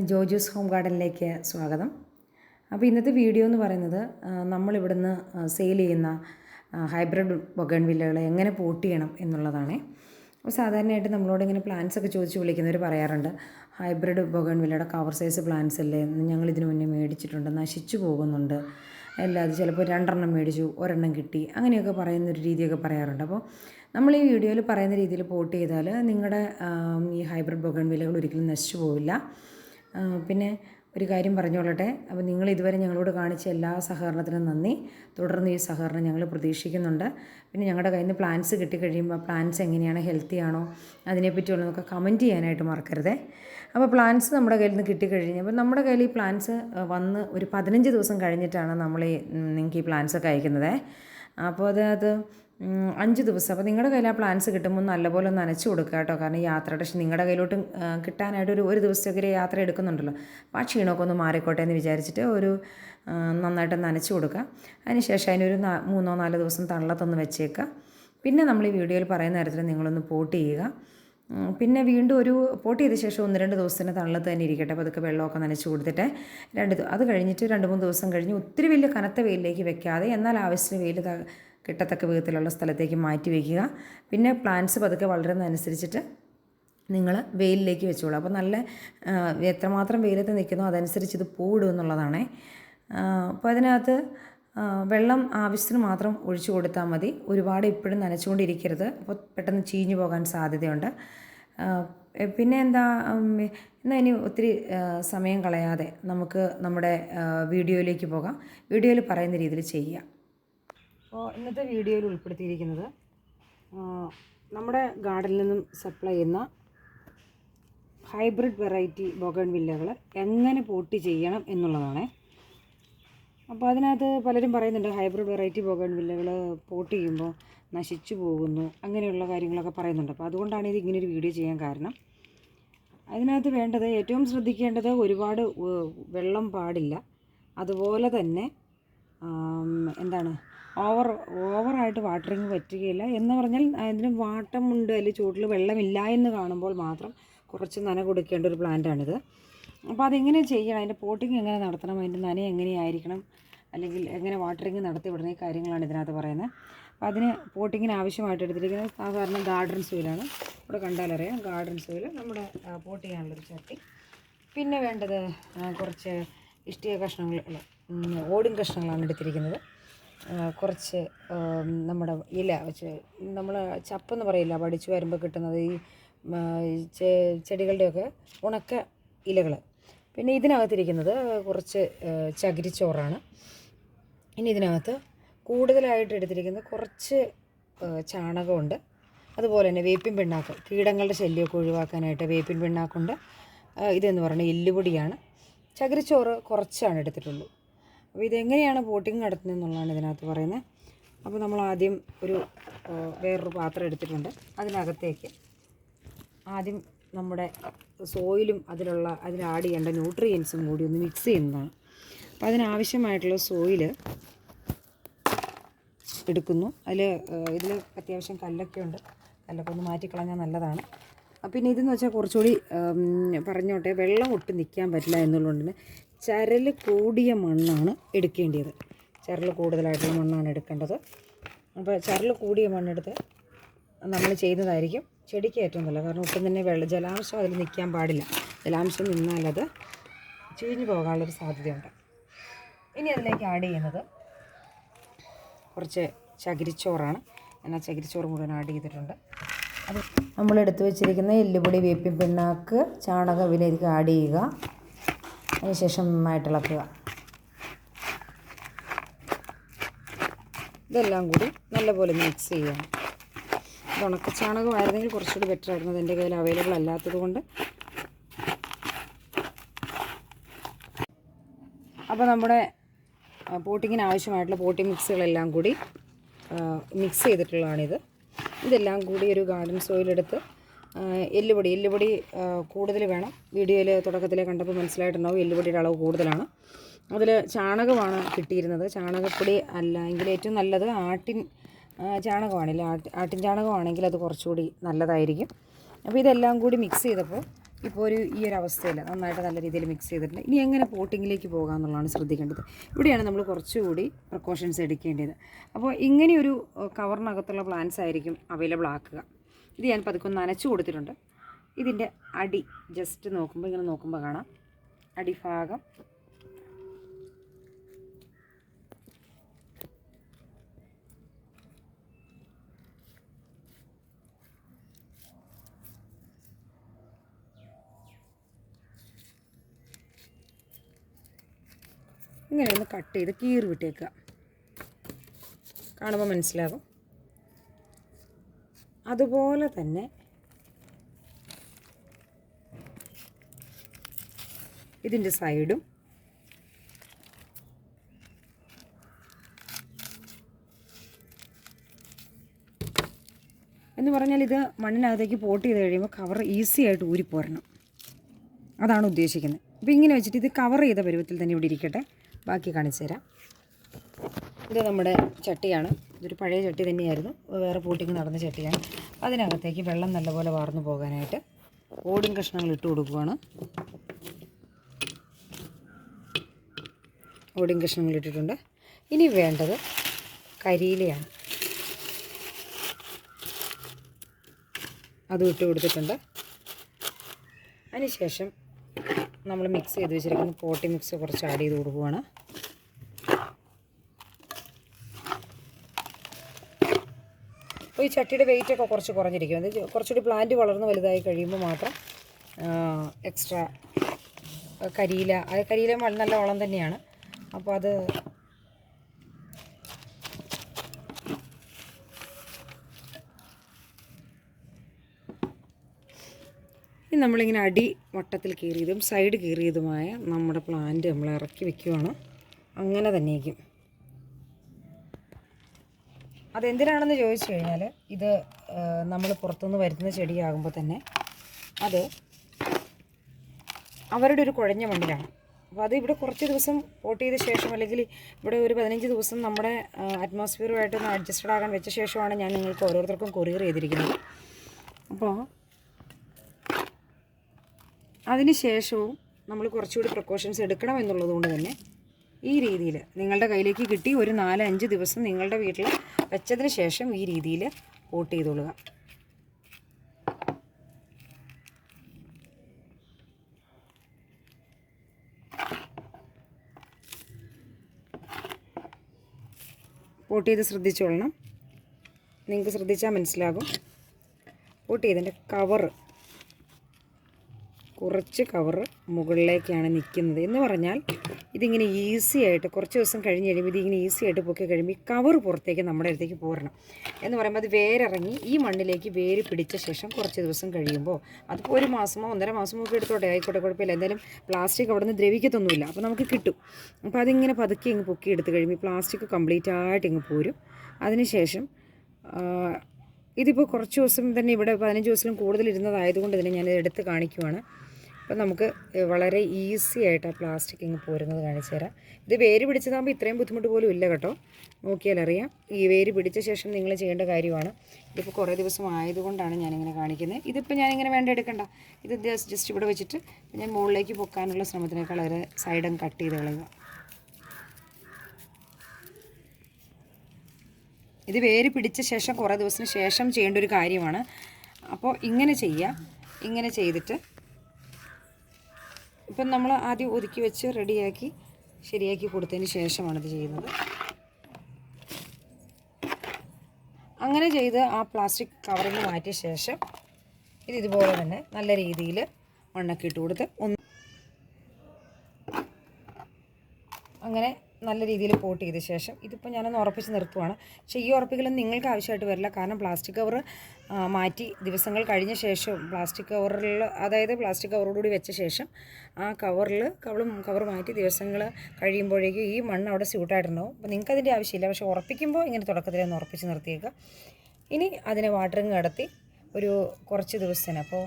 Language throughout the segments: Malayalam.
ജോജൂസ് ഹോം ഗാർഡനിലേക്ക് സ്വാഗതം. അപ്പോൾ ഇന്നത്തെ വീഡിയോ എന്ന് പറയുന്നത് നമ്മളിവിടുന്ന് സെയിൽ ചെയ്യുന്ന ഹൈബ്രിഡ് ബൊഗൺവില്ലകൾ എങ്ങനെ പോട്ട് ചെയ്യണം എന്നുള്ളതാണ്. അപ്പോൾ സാധാരണയായിട്ട് നമ്മളോട് ഇങ്ങനെ പ്ലാൻസ് ഒക്കെ ചോദിച്ച് വിളിക്കുന്നവർ പറയാറുണ്ട് ഹൈബ്രിഡ് ബൊഗൺവില്ലയുടെ കവർ സൈസ് പ്ലാൻസ് അല്ലേ? ഞങ്ങൾ ഇതിനു മുന്നേ മേടിച്ചിട്ടുണ്ട് നശിച്ചു പോകുന്നുണ്ട്. അല്ലാതെ ചിലപ്പോൾ രണ്ടെണ്ണം മേടിച്ചു ഒരെണ്ണം കിട്ടി അങ്ങനെയൊക്കെ പറയുന്ന ഒരു രീതിയൊക്കെ പറയാറുണ്ട്. അപ്പോൾ നമ്മൾ ഈ വീഡിയോയിൽ പറയുന്ന രീതിയിൽ പോട്ട് ചെയ്താൽ നിങ്ങളുടെ ഈ ഹൈബ്രിഡ് ബൊഗൺ വിലകൾ ഒരിക്കലും നശിച്ചു പോവില്ല. പിന്നെ ഒരു കാര്യം പറഞ്ഞോളട്ടെ. അപ്പോൾ നിങ്ങൾ ഇതുവരെ ഞങ്ങളോട് കാണിച്ച എല്ലാ സഹകരണത്തിനും നന്ദി. തുടർന്ന് ഈ സഹകരണം ഞങ്ങൾ പ്രതീക്ഷിക്കുന്നുണ്ട്. പിന്നെ ഞങ്ങളുടെ കയ്യിൽ നിന്ന് പ്ലാൻസ് കിട്ടിക്കഴിയുമ്പോൾ പ്ലാൻസ് എങ്ങനെയാണ്? ഹെൽത്തി ആണോ? അതിനെപ്പറ്റിയുള്ളതൊക്കെ കമന്റ് ചെയ്യാനായിട്ട് മറക്കരുതേ. അപ്പോൾ പ്ലാൻസ് നമ്മുടെ കയ്യിൽ നിന്ന് കിട്ടിക്കഴിഞ്ഞപ്പോൾ നമ്മുടെ കയ്യിൽ ഈ പ്ലാൻസ് വന്ന് ഒരു പതിനഞ്ച് ദിവസം കഴിഞ്ഞിട്ടാണ് നമ്മൾ ഈ നിങ്ങൾക്ക് ഈ പ്ലാൻസ് ഒക്കെ അയക്കുന്നത്. അപ്പോൾ അത് അത് അഞ്ച് ദിവസം. അപ്പോൾ നിങ്ങളുടെ കയ്യിൽ ആ പ്ലാൻസ് കിട്ടുമ്പോൾ നല്ലപോലെ ഒന്ന് നനച്ച് കൊടുക്കുക കേട്ടോ. കാരണം യാത്രയുടെ നിങ്ങളുടെ കയ്യിലോട്ട് കിട്ടാനായിട്ട് ഒരു ഒരു ദിവസത്തേക്ക് ഒരു യാത്ര എടുക്കുന്നുണ്ടല്ലോ. അപ്പോൾ ആ ക്ഷീണമൊക്കെ ഒന്ന് മാറിക്കോട്ടെ എന്ന് വിചാരിച്ചിട്ട് ഒരു നന്നായിട്ട് നനച്ച് കൊടുക്കുക. അതിനുശേഷം അതിനൊരു മൂന്നോ നാലോ ദിവസം തള്ളത്തൊന്ന് വെച്ചേക്കുക. പിന്നെ നമ്മൾ ഈ വീഡിയോയിൽ പറയുന്ന തരത്തിൽ നിങ്ങളൊന്ന് പോട്ട് ചെയ്യുക. പിന്നെ വീണ്ടും ഒരു പോട്ട് ചെയ്ത ശേഷം ഒന്ന് രണ്ട് ദിവസത്തിന് തള്ളത്ത് തന്നെ ഇരിക്കട്ടെ. അപ്പോൾ അതൊക്കെ വെള്ളമൊക്കെ നനച്ച് കൊടുത്തിട്ട് രണ്ട് അത് കഴിഞ്ഞിട്ട് രണ്ട് മൂന്ന് ദിവസം കഴിഞ്ഞ് ഒത്തിരി വലിയ കനത്ത വെയിലിലേക്ക് വെക്കാതെ എന്നാൽ ആവശ്യത്തിന് വെയിൽ കിട്ടത്തക്ക വിധത്തിലുള്ള സ്ഥലത്തേക്ക് മാറ്റി വയ്ക്കുക. പിന്നെ പ്ലാന്റ്സ് പതുക്കെ വളരുന്നതനുസരിച്ചിട്ട് നിങ്ങൾ വെയിലിലേക്ക് വെച്ചോളൂ. അപ്പോൾ നല്ല എത്രമാത്രം വെയിലത്ത് നിൽക്കുന്നോ അതനുസരിച്ച് ഇത് പൂവിടും എന്നുള്ളതാണേ. അപ്പോൾ അതിനകത്ത് വെള്ളം ആവശ്യത്തിന് മാത്രം ഒഴിച്ചു കൊടുത്താൽ മതി. ഒരുപാട് ഇപ്പോഴും നനച്ചുകൊണ്ടിരിക്കരുത്. അപ്പോൾ പെട്ടെന്ന് ചീഞ്ഞു പോകാൻ സാധ്യതയുണ്ട്. പിന്നെ എന്താ എന്നാൽ ഇനി ഒത്തിരി സമയം കളയാതെ നമുക്ക് നമ്മുടെ വീഡിയോയിലേക്ക് പോകാം. വീഡിയോയിൽ പറയുന്ന രീതിയിൽ ചെയ്യുക. അപ്പോൾ ഇന്നത്തെ വീഡിയോയിൽ ഉൾപ്പെടുത്തിയിരിക്കുന്നത് നമ്മുടെ ഗാർഡനിൽ നിന്നും സപ്ലൈ ചെയ്യുന്ന ഹൈബ്രിഡ് വെറൈറ്റി ബൊഗൺ വില്ലകൾ എങ്ങനെ പോട്ട് ചെയ്യണം എന്നുള്ളതാണ്. അപ്പോൾ അതിനകത്ത് പലരും പറയുന്നുണ്ട് ഹൈബ്രിഡ് വെറൈറ്റി ബൊഗൺ വില്ലകൾ പോട്ട് ചെയ്യുമ്പോൾ നശിച്ചു പോകുന്നു അങ്ങനെയുള്ള കാര്യങ്ങളൊക്കെ പറയുന്നുണ്ട്. അപ്പോൾ അതുകൊണ്ടാണ് ഇത് ഒരു വീഡിയോ ചെയ്യാൻ കാരണം. അതിനകത്ത് വേണ്ടത് ഏറ്റവും ശ്രദ്ധിക്കേണ്ടത് ഒരുപാട് വെള്ളം പാടില്ല. അതുപോലെ തന്നെ എന്താണ് ഓവർ ഓവറായിട്ട് വാട്ടറിങ് പറ്റുകയില്ല. എന്ന് പറഞ്ഞാൽ അതിന് വാട്ടമുണ്ട് അതിൽ ചൂട്ടിൽ വെള്ളമില്ല എന്ന് കാണുമ്പോൾ മാത്രം കുറച്ച് നന കൊടുക്കേണ്ട ഒരു പ്ലാന്റാണിത്. അപ്പോൾ അതെങ്ങനെ ചെയ്യണം? അതിന്റെ പോട്ടിങ് എങ്ങനെ നടത്തണം? അതിന്റെ നന എങ്ങനെയായിരിക്കണം? അല്ലെങ്കിൽ എങ്ങനെ വാട്ടറിങ് നടത്തി വിടുന്ന കാര്യങ്ങളാണ് ഇതിനകത്ത് പറയുന്നത്. അപ്പോൾ അതിന് പോട്ടിങ്ങിന് ആവശ്യമായിട്ട് എടുത്തിരിക്കുന്നത് സാധാരണ ഗാർഡൻ സോയിലാണ് ഇവിടെ കണ്ടാലറിയാം ഗാർഡൻ സോയിൽ നമ്മുടെ പോട്ട് ചെയ്യാനുള്ളൊരു ചട്ടി. പിന്നെ വേണ്ടത് കുറച്ച് ഇഷ്ടിക കഷ്ണങ്ങൾ ഓടും കഷ്ണങ്ങളാണ് എടുത്തിരിക്കുന്നത്. കുറച്ച് നമ്മുടെ ഇല വെച്ച് നമ്മൾ ചപ്പെന്ന് പറയില്ല പഠിച്ചു വരുമ്പോൾ കിട്ടുന്നത് ഈ ചെടികളുടെയൊക്കെ ഉണക്ക ഇലകൾ പിന്നെ ഇതിനകത്തിരിക്കുന്നത് കുറച്ച് ചകിരിച്ചോറാണ്. ഇനി ഇതിനകത്ത് കൂടുതലായിട്ട് എടുത്തിരിക്കുന്നത് കുറച്ച് ചാണകമുണ്ട്. അതുപോലെ തന്നെ വേപ്പിൻ പിണ്ണാക്ക് കീടങ്ങളുടെ ശല്യമൊക്കെ ഒഴിവാക്കാനായിട്ട് വേപ്പിൻ പിണ്ണാക്കുണ്ട്. ഇതെന്ന് പറയുന്നത് എല്ലുപൊടിയാണ്. ചകിരിച്ചോറ് കുറച്ചാണ് എടുത്തിട്ടുള്ളൂ. അപ്പോൾ ഇതെങ്ങനെയാണ് ബോട്ടിങ് നടത്തുന്നത് എന്നുള്ളതാണ് ഇതിനകത്ത് പറയുന്നത്. അപ്പോൾ നമ്മൾ ആദ്യം ഒരു വേറൊരു പാത്രം എടുത്തിട്ടുണ്ട്. അതിനകത്തേക്ക് ആദ്യം നമ്മുടെ സോയിലും അതിലുള്ള അതിൽ ആഡ് ചെയ്യേണ്ട ന്യൂട്രിയൻസും കൂടി ഒന്ന് മിക്സ് ചെയ്യുന്നതാണ്. അപ്പോൾ അതിനാവശ്യമായിട്ടുള്ള സോയിൽ എടുക്കുന്നു. അതിൽ ഇതിൽ അത്യാവശ്യം കല്ലൊക്കെ ഉണ്ട്. കല്ലൊക്കെ ഒന്ന് മാറ്റിക്കളഞ്ഞാൽ നല്ലതാണ്. പിന്നെ ഇതെന്ന് വെച്ചാൽ കുറച്ചുകൂടി പറഞ്ഞോട്ടെ വെള്ളം ഒട്ടും നിൽക്കാൻ പറ്റില്ല എന്നുള്ളതുകൊണ്ട് ചരൽ കൂടിയ മണ്ണാണ് എടുക്കേണ്ടത് ചരൽ കൂടുതലായിട്ടുള്ള മണ്ണാണ് എടുക്കേണ്ടത്. അപ്പോൾ ചരൽ കൂടിയ മണ്ണെടുത്ത് നമ്മൾ ചെയ്യുന്നതായിരിക്കും ചെടിക്ക് ഏറ്റവും നല്ലത്. കാരണം ഒട്ടും തന്നെ വെള്ളം ജലാംശം അതിൽ നിൽക്കാൻ പാടില്ല. ജലാംശം നിന്നാലത് ചീഞ്ഞു പോകാനുള്ളൊരു സാധ്യതയുണ്ട്. ഇനി അതിലേക്ക് ആഡ് ചെയ്യുന്നത് കുറച്ച് ചകിരിച്ചോറാണ്. ഞാൻ ആ ചകിരിച്ചോറ് മുഴുവൻ ആഡ് ചെയ്തിട്ടുണ്ട്. അത് നമ്മൾ എടുത്തു വെച്ചിരിക്കുന്ന എല്ലുപൊടി വേപ്പിൻ പിണ്ണാക്ക് ചാണകം ഇതിലേക്ക് ആഡ് ചെയ്യുക. അതിനുശേഷം നന്നായിട്ട് ഇളക്കുക. ഇതെല്ലാം കൂടി നല്ലപോലെ മിക്സ് ചെയ്യാം ഉണക്ക ചാണകമായിരുന്നെങ്കിൽ കുറച്ചുകൂടി ബെറ്റർ ആയിരുന്നു. എന്റെ കയ്യിൽ അവൈലബിൾ അല്ലാത്തത് കൊണ്ട്. അപ്പോൾ നമ്മുടെ പോട്ടിങ്ങിന് ആവശ്യമായിട്ടുള്ള പോട്ടിങ് മിക്സുകളെല്ലാം കൂടി മിക്സ് ചെയ്തിട്ടുള്ളതാണിത്. ഇതെല്ലാം കൂടി ഒരു ഗാർഡൻ സോയിലെടുത്ത് എല്ലുപൊടി. എല്ലുപൊടി കൂടുതൽ വേണം. വീഡിയോയിൽ തുടക്കത്തിൽ കണ്ടപ്പോൾ മനസ്സിലായിട്ടുണ്ടാവും എല്ലുപൊടിയുടെ അളവ് കൂടുതലാണ്. അതിൽ ചാണകമാണ് കിട്ടിയിരുന്നത്. ചാണകപ്പൊടി അല്ല എങ്കിൽ ഏറ്റവും നല്ലത് ആട്ടിൻ ചാണകമാണല്ലേ ആട്ടി ആട്ടിൻ ചാണകമാണെങ്കിൽ അത് കുറച്ചുകൂടി നല്ലതായിരിക്കും. അപ്പോൾ ഇതെല്ലാം കൂടി മിക്സ് ചെയ്തപ്പോൾ ഇപ്പോൾ ഒരു ഈ ഒരു അവസ്ഥയിൽ നന്നായിട്ട് നല്ല രീതിയിൽ മിക്സ് ചെയ്തിട്ടുണ്ട്. ഇനി എങ്ങനെ പോട്ടിങ്ങിലേക്ക് പോകാം എന്നുള്ളതാണ് ശ്രദ്ധിക്കേണ്ടത്. ഇവിടെയാണ് നമ്മൾ കുറച്ചുകൂടി പ്രിക്കോഷൻസ് എടുക്കേണ്ടത്. അപ്പോൾ ഇങ്ങനെയൊരു കവറിനകത്തുള്ള പ്ലാന്റ്സ് ആയിരിക്കും അവൈലബിൾ ആക്കുക. ഇത് ഞാൻ പതുക്കെ നനച്ചു കൊടുത്തിട്ടുണ്ട്. ഇതിന്റെ അടി ജസ്റ്റ് നോക്കുമ്പോൾ ഇങ്ങനെ നോക്കുമ്പോൾ കാണാം. അടിഭാഗം ഇങ്ങനെ ഒന്ന് കട്ട് ചെയ്ത് കീറി വിട്ടേക്കുക. കാണുമ്പോൾ മനസ്സിലാകും അതുപോലെ തന്നെ ഇതിന്റെ സൈഡും എന്ന് പറഞ്ഞാൽ ഇത് മണ്ണിനകത്തേക്ക് പോട്ട് ചെയ്ത് കഴിയുമ്പോൾ കവർ ഈസി ആയിട്ട് ഊരിപ്പോരണം അതാണ് ഉദ്ദേശിക്കുന്നത്. അപ്പോൾ ഇങ്ങനെ വെച്ചിട്ട് ഇത് കവർ ചെയ്ത പരുവത്തിൽ തന്നെ ഇവിടെ ഇരിക്കട്ടെ. ബാക്കി കാണിച്ചു തരാം. ഇത് നമ്മുടെ ചട്ടിയാണ്. ഇതൊരു പഴയ ചട്ടി തന്നെയായിരുന്നു. വേറെ പൂട്ടിങ് നടന്ന ചട്ടിയാണ്. അതിനകത്തേക്ക് വെള്ളം നല്ലപോലെ വാർന്നു പോകാനായിട്ട് ഓടും കഷ്ണങ്ങൾ ഇട്ട് കൊടുക്കുകയാണ് ഓടും കഷ്ണങ്ങൾ ഇട്ടിട്ടുണ്ട്. ഇനി വേണ്ടത് കരിയിലയാണ്. അതും ഇട്ട് കൊടുത്തിട്ടുണ്ട്. അതിനുശേഷം നമ്മൾ മിക്സ് ചെയ്ത് വെച്ചിരിക്കുന്ന പോട്ടി മിക്സ് കുറച്ച് ആഡ് ചെയ്ത് കൊടുക്കുവാണ്. അപ്പോൾ ഈ ചട്ടിയുടെ വെയിറ്റ് ഒക്കെ കുറച്ച് കുറഞ്ഞിരിക്കും. അത് കുറച്ചുകൂടി പ്ലാന്റ് വളർന്ന് വലുതായി കഴിയുമ്പോൾ മാത്രം എക്സ്ട്രാ കരിയില അത് കരിയില നല്ല വളം തന്നെയാണ്. അപ്പോൾ അത് ഇനി നമ്മളിങ്ങനെ അടി വട്ടത്തിൽ കീറിയതും സൈഡ് കീറിയതുമായ നമ്മുടെ പ്ലാന്റ് നമ്മൾ ഇറക്കി വെക്കുവാണ്. അങ്ങനെ തന്നെയായിരിക്കും. അതെന്തിനാണെന്ന് ചോദിച്ചു കഴിഞ്ഞാൽ ഇത് നമ്മൾ പുറത്തുനിന്ന് വരുന്ന ചെടിയാകുമ്പോൾ തന്നെ അത് അവരുടെ ഒരു കുഴഞ്ഞ മണ്ണിലാണ്. അപ്പോൾ അത് ഇവിടെ കുറച്ച് ദിവസം പോട്ട് ചെയ്ത ശേഷം അല്ലെങ്കിൽ ഇവിടെ ഒരു പതിനഞ്ച് ദിവസം നമ്മുടെ അറ്റ്മോസ്ഫിയറുമായിട്ട് ഒന്ന് അഡ്ജസ്റ്റഡ് ആകാൻ വെച്ച ശേഷമാണ് ഞാൻ നിങ്ങൾക്ക് ഓരോരുത്തർക്കും കൊറിയർ ചെയ്തിരിക്കുന്നത്. അപ്പോൾ അതിന് ശേഷവും നമ്മൾ കുറച്ചുകൂടി പ്രിക്കോഷൻസ് എടുക്കണം എന്നുള്ളത് കൊണ്ട് തന്നെ ഈ രീതിയിൽ നിങ്ങളുടെ കയ്യിലേക്ക് കിട്ടി ഒരു നാല് അഞ്ച് ദിവസം നിങ്ങളുടെ വീട്ടിൽ വെച്ചതിന് ശേഷം ഈ രീതിയിൽ പോട്ട് ചെയ്തോളുക. പോട്ട് ചെയ്ത് ശ്രദ്ധിച്ചോളണം. നിങ്ങൾക്ക് ശ്രദ്ധിച്ചാൽ മനസ്സിലാകും. പോട്ട് ചെയ്തതിന്റെ കവറ് കുറച്ച് കവർ മുകളിലേക്കാണ് നിൽക്കുന്നത് എന്ന് പറഞ്ഞാൽ ഇതിങ്ങനെ ഈസി ആയിട്ട് കുറച്ച് ദിവസം കഴിഞ്ഞ് കഴിയുമ്പോൾ ഇതിങ്ങനെ ഈസി ആയിട്ട് പൊക്കി കഴിയുമ്പോൾ ഈ കവർ പുറത്തേക്ക് നമ്മുടെ അടുത്തേക്ക് പോരണം. എന്ന് പറയുമ്പോൾ അത് വേരിറങ്ങി ഈ മണ്ണിലേക്ക് വേര് പിടിച്ച ശേഷം കുറച്ച് ദിവസം കഴിയുമ്പോൾ അതിപ്പോൾ ഒരു മാസമോ ഒന്നര മാസമോ ഒക്കെ എടുത്തോട്ടെ ആയിക്കോട്ടെ കുഴപ്പമില്ല. എന്തായാലും പ്ലാസ്റ്റിക് അവിടെ നിന്ന് ദ്രവിക്കത്തൊന്നുമില്ല. അപ്പോൾ നമുക്ക് കിട്ടും. അപ്പോൾ അതിങ്ങനെ പതുക്കി ഇങ്ങ് പൊക്കി എടുത്ത് കഴിയുമ്പോൾ പ്ലാസ്റ്റിക് കംപ്ലീറ്റ് ആയിട്ട് ഇങ്ങ് പോരും. അതിനുശേഷം ഇതിപ്പോൾ കുറച്ച് ദിവസം തന്നെ ഇവിടെ പതിനഞ്ച് ദിവസത്തിലും കൂടുതൽ ഇരുന്നതായതുകൊണ്ട് തന്നെ ഞാൻ എടുത്ത് കാണിക്കുവാണ്. അപ്പോൾ നമുക്ക് വളരെ ഈസി ആയിട്ട് ആ പ്ലാസ്റ്റിക് ഇങ്ങ് പോരുന്നത് കാണിച്ചു തരാം. ഇത് വേര് പിടിച്ചതാകുമ്പോൾ ഇത്രയും ബുദ്ധിമുട്ട് പോലും ഇല്ല കേട്ടോ. നോക്കിയാൽ അറിയാം. ഈ വേര് പിടിച്ച ശേഷം നിങ്ങൾ ചെയ്യേണ്ട കാര്യമാണ്. ഇതിപ്പോൾ കുറേ ദിവസം ആയതുകൊണ്ടാണ് ഞാനിങ്ങനെ കാണിക്കുന്നത്. ഇതിപ്പോൾ ഞാനിങ്ങനെ വേണ്ട എടുക്കണ്ട. ഇത് ജസ്റ്റ് ഇവിടെ വെച്ചിട്ട് ഞാൻ മുകളിലേക്ക് പൊക്കാനുള്ള ശ്രമത്തിനേക്കാൾ അവരെ സൈഡും കട്ട് ചെയ്ത് കളയുക. ഇത് വേര് പിടിച്ച ശേഷം കുറേ ദിവസത്തിന് ശേഷം ചെയ്യേണ്ട ഒരു കാര്യമാണ്. അപ്പോൾ ഇങ്ങനെ ചെയ്യുക ഇങ്ങനെ ചെയ്തിട്ട് ഇപ്പം നമ്മൾ ആദ്യം ഒതുക്കി വെച്ച് റെഡിയാക്കി ശരിയാക്കി കൊടുത്തതിന് ശേഷമാണ് ഇത് ചെയ്യുന്നത്. അങ്ങനെ ചെയ്ത് ആ പ്ലാസ്റ്റിക് കവറിൽ മാറ്റിയ ശേഷം ഇത് ഇതുപോലെ തന്നെ നല്ല രീതിയിൽ മണ്ണൊക്കെ ഇട്ട് കൊടുത്ത് ഒന്ന് അങ്ങനെ നല്ല രീതിയിൽ പോട്ട് ചെയ്ത ശേഷം ഇതിപ്പോൾ ഞാനൊന്ന് ഉറപ്പിച്ച് നിർത്തുവാണ്. പക്ഷേ ഈ ഉറപ്പിക്കലൊന്നും നിങ്ങൾക്ക് ആവശ്യമായിട്ട് വരില്ല. കാരണം പ്ലാസ്റ്റിക് കവർ മാറ്റി ദിവസങ്ങൾ കഴിഞ്ഞ ശേഷം പ്ലാസ്റ്റിക് കവറിൽ അതായത് പ്ലാസ്റ്റിക് കവറോടുകൂടി വെച്ച ശേഷം ആ കവറിൽ കവർ കവർ മാറ്റി ദിവസങ്ങൾ കഴിയുമ്പോഴേക്കും ഈ മണ്ണ് അവിടെ സ്യൂട്ടായിട്ടുണ്ടാവും. അപ്പോൾ നിങ്ങൾക്ക് അതിന്റെ ആവശ്യമില്ല. പക്ഷേ ഉറപ്പിക്കുമ്പോൾ ഇങ്ങനെ തുടക്കത്തിൽ ഒന്ന് ഉറപ്പിച്ച് നിർത്തിയേക്കുക ഇനി അതിനെ വാട്ടറിങ് കടത്തി ഒരു കുറച്ച് ദിവസത്തിന്. അപ്പോൾ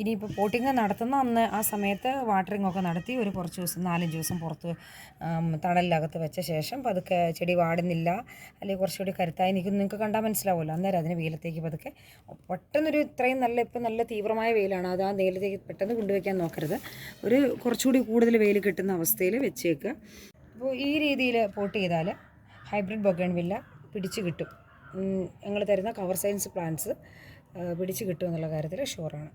ഇനിയിപ്പോൾ പോട്ടിങ് നടത്തുന്ന അന്ന് ആ സമയത്ത് വാട്ടറിംഗ് ഒക്കെ നടത്തി ഒരു കുറച്ച് ദിവസം നാലഞ്ച് ദിവസം പുറത്ത് തണലിനകത്ത് വെച്ച ശേഷം പതുക്കെ ചെടി വാടുന്നില്ല. അല്ലെങ്കിൽ കുറച്ചുകൂടി കരുത്തായി നിൽക്കുന്നു. നിങ്ങൾക്ക് കണ്ടാൽ മനസ്സിലാവുമല്ലോ അന്നേരം അതിന് വെയിലത്തേക്ക് പതുക്കെ പെട്ടെന്നൊരു ഇത്രയും നല്ല ഇപ്പം നല്ല തീവ്രമായ വെയിലാണ്. അത് ആ വെയിലത്തേക്ക് പെട്ടെന്ന് കൊണ്ടുവയ്ക്കാൻ നോക്കരുത്. ഒരു കുറച്ചുകൂടി കൂടുതൽ വെയിൽ കിട്ടുന്ന അവസ്ഥയിൽ വെച്ചേക്കുക. അപ്പോൾ ഈ രീതിയിൽ പോട്ട് ചെയ്താൽ ഹൈബ്രിഡ് ബൊഗൺവില്ല പിടിച്ചു കിട്ടും. ഞങ്ങൾ തരുന്ന കവർ സയൻസ് പ്ലാന്റ്സ് പിടിച്ചു കിട്ടും എന്നുള്ള കാര്യത്തിൽ ഷുവറാണ്.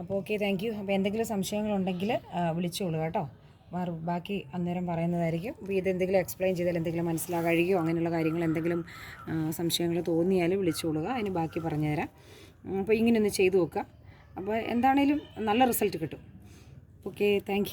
അപ്പോൾ ഓക്കെ താങ്ക് യു അപ്പോൾ എന്തെങ്കിലും സംശയങ്ങളുണ്ടെങ്കിൽ വിളിച്ചോളൂ കേട്ടോ. ബാക്കി അന്നേരം പറയുന്നതായിരിക്കും. അപ്പോൾ ഇതെന്തെങ്കിലും എക്സ്പ്ലെയിൻ ചെയ്താൽ എന്തെങ്കിലും മനസ്സിലാകഴിയോ അങ്ങനെയുള്ള കാര്യങ്ങൾ എന്തെങ്കിലും സംശയങ്ങൾ തോന്നിയാൽ വിളിച്ചോളുക. അതിന് ബാക്കി പറഞ്ഞു തരാം അപ്പോൾ ഇങ്ങനെയൊന്ന് ചെയ്തു നോക്കുക. അപ്പോൾ എന്താണേലും നല്ല റിസൾട്ട് കിട്ടും. Okay thank